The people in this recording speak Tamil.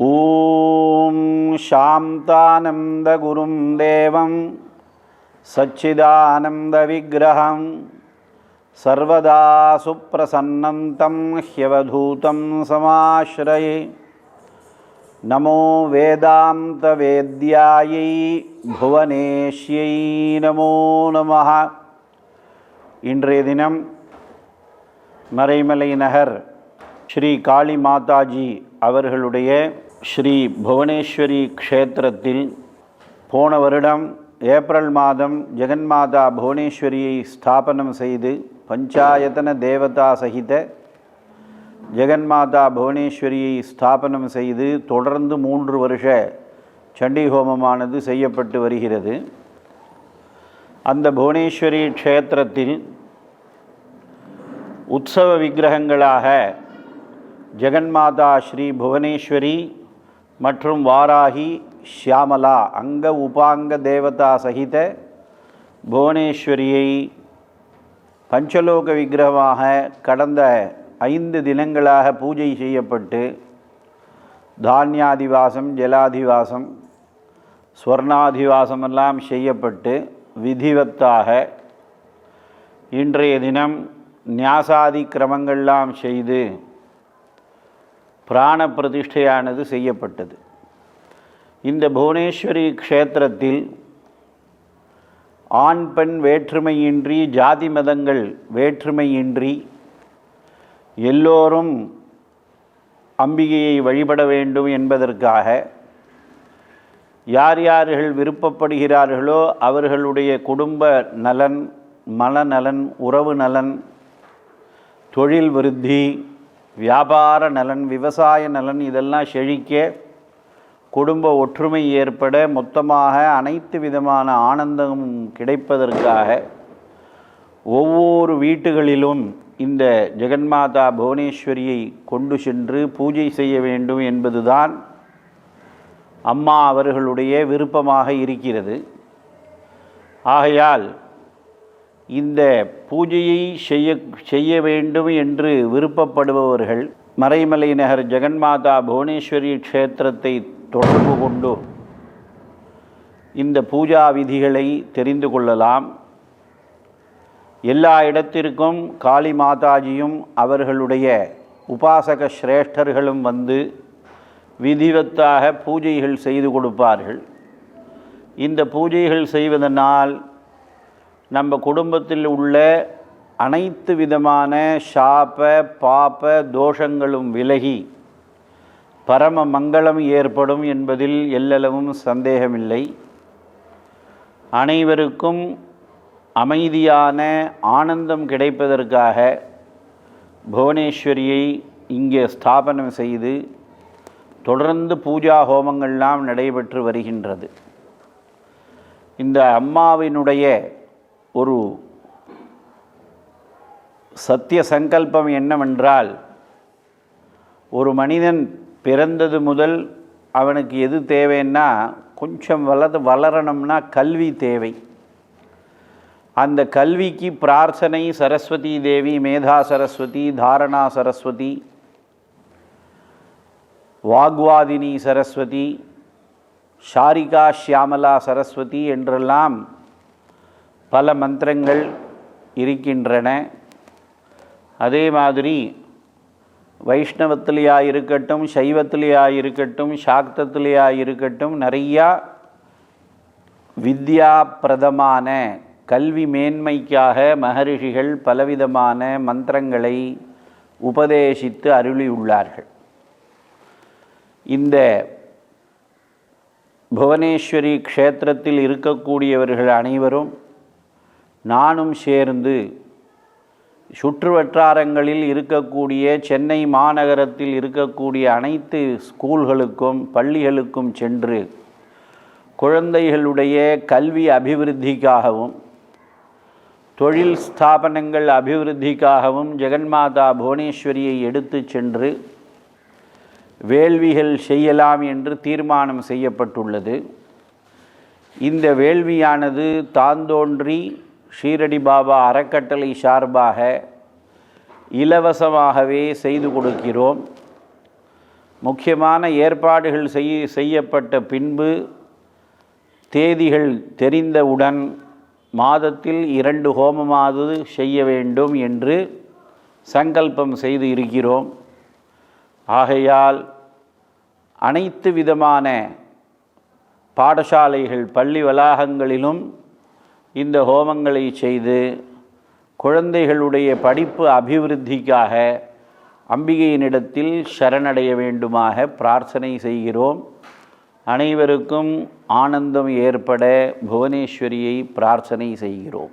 ॐ शान्तानन्दगुरुं देवं सच्चिदानन्दविग्रहं सर्वदा सुप्रसन्नं ह्यवधूतं समाश्रये नमो वेदान्तवेद्यायै भुवनेश्यै नमो நமः இன்றைய தினம் மறைமலை நகர் ஸ்ரீ காளி மாதாஜி அவர்களுடைய ஸ்ரீ புவனேஸ்வரி க்ஷேத்திரத்தில் போன வருடம் ஏப்ரல் மாதம் ஜெகன்மாதா புவனேஸ்வரியை ஸ்தாபனம் செய்து பஞ்சாயத்தன தேவதா சகித ஜெகன்மாதா புவனேஸ்வரியை ஸ்தாபனம் செய்து தொடர்ந்து மூன்று வருஷ சண்டி ஹோமமானது செய்யப்பட்டு வருகிறது. அந்த புவனேஸ்வரி க்ஷேத்திரத்தில் உற்சவ விக்கிரகங்களாக ஜெகன்மாதா ஸ்ரீ புவனேஸ்வரி மற்றும் வாராகி ஷியாமலா அங்க உபாங்க தேவதா சகித புவனேஸ்வரியை பஞ்சலோக விக்கிரகமாக கடந்த ஐந்து தினங்களாக பூஜை செய்யப்பட்டு தானியாதிவாசம் ஜலாதிவாசம் ஸ்வர்ணாதிவாசமெல்லாம் செய்யப்பட்டு விதிவத்தாக இன்றைய தினம் நியாசாதி கிரமங்கள்லாம் செய்து பிராண பிரதிஷ்டையானது செய்யப்பட்டது. இந்த புவனேஸ்வரி க்ஷேத்திரத்தில் ஆண் பெண் வேற்றுமையின்றி ஜாதி மதங்கள் வேற்றுமையின்றி எல்லோரும் அம்பிகையை வழிபட வேண்டும் என்பதற்காக யார் யார்கள் விருப்பப்படுகிறார்களோ அவர்களுடைய குடும்ப நலன் மனநலன் உறவு நலன் தொழில் விருத்தி வியாபார நலன் விவசாய நலன் இதெல்லாம் செழிக்க குடும்ப ஒற்றுமை ஏற்பட மொத்தமாக அனைத்து விதமான ஆனந்தமும் கிடைப்பதற்காக ஒவ்வொரு வீட்டுகளிலும் இந்த ஜெகன்மாதா புவனேஸ்வரியை கொண்டு சென்று பூஜை செய்ய வேண்டும் என்பதுதான் அம்மா அவர்களுடைய விருப்பமாக இருக்கிறது. ஆகையால் இந்த பூஜையை செய்ய செய்ய வேண்டும் என்று விருப்பப்படுபவர்கள் மறைமலை நகர் ஜெகன்மாதா புவனேஸ்வரி க்ஷேத்திரத்தை தொடர்பு கொண்டு இந்த பூஜா விதிகளை தெரிந்து கொள்ளலாம். எல்லா இடத்திற்கும் காளி மாதாஜியும் அவர்களுடைய உபாசக சிரேஷ்டர்களும் வந்து விதிவத்தாக பூஜைகள் செய்து கொடுப்பார்கள். இந்த பூஜைகள் செய்வதனால் நம்ம குடும்பத்தில் உள்ள அனைத்து விதமான சாப பாப தோஷங்களும் விலகி பரம மங்களம் ஏற்படும் என்பதில் எல்லளவும் சந்தேகமில்லை. அனைவருக்கும் அமைதியான ஆனந்தம் கிடைப்பதற்காக புவனேஸ்வரியை இங்கே ஸ்தாபனம் செய்து தொடர்ந்து பூஜா ஹோமங்கள்லாம் நடைபெற்று வருகின்றது. இந்த அம்மாவினுடைய ஒரு சத்திய சங்கல்பம் என்னவென்றால் ஒரு மனிதன் பிறந்தது முதல் அவனுக்கு எது தேவைன்னா கொஞ்சம் வளர் வளரணும்னா கல்வி தேவை. அந்த கல்விக்கு பிரார்த்தனை சரஸ்வதி தேவி மேதா சரஸ்வதி தாரணா சரஸ்வதி வாக்வாதினி சரஸ்வதி ஷாரிகா ஷியாமலா சரஸ்வதி என்றெல்லாம் பல மந்திரங்கள் இருக்கின்றன. அதே மாதிரி வைஷ்ணவத்திலேயா இருக்கட்டும் சைவத்திலேயா இருக்கட்டும் சாக்தத்திலேயா இருக்கட்டும் நிறையா வித்யா பிரதமான கல்வி மேன்மைக்காக மகரிஷிகள் பலவிதமான மந்திரங்களை உபதேசித்து அருளியுள்ளார்கள். இந்த புவனேஸ்வரி க்ஷேத்திரத்தில் இருக்கக்கூடியவர்கள் அனைவரும் நானும் சேர்ந்து சுற்று வட்டாரங்களில் இருக்கக்கூடிய சென்னை மாநகரத்தில் இருக்கக்கூடிய அனைத்து ஸ்கூல்களுக்கும் பள்ளிகளுக்கும் சென்று குழந்தைகளுடைய கல்வி அபிவிருத்திக்காகவும் தொழில் ஸ்தாபனங்கள் அபிவிருத்திக்காகவும் ஜெகன்மாதா புவனேஸ்வரியை எடுத்து சென்று வேள்விகள் செய்யலாம் என்று தீர்மானம் செய்யப்பட்டுள்ளது. இந்த வேள்வியானது தாந்தோன்றி ஷீரடி பாபா அறக்கட்டளை சார்பாக இலவசமாகவே செய்து கொடுக்கிறோம். முக்கியமான ஏற்பாடுகள் செய்ய செய்யப்பட்ட பின்பு தேதிகள் தெரிந்தவுடன் மாதத்தில் இரண்டு ஹோமமாவது செய்ய வேண்டும் என்று சங்கல்பம் செய்து இருக்கிறோம். ஆகையால் அனைத்து விதமான பாடசாலைகள் பள்ளி வளாகங்களிலும் இந்த ஹோமங்களை செய்து குழந்தைகளுடைய படிப்பு அபிவிருத்திக்காக அம்பிகையினிடத்தில் சரணடைய வேண்டுமாக பிரார்த்தனை செய்கிறோம். அனைவருக்கும் ஆனந்தம் ஏற்பட புவனேஸ்வரியை பிரார்த்தனை செய்கிறோம்.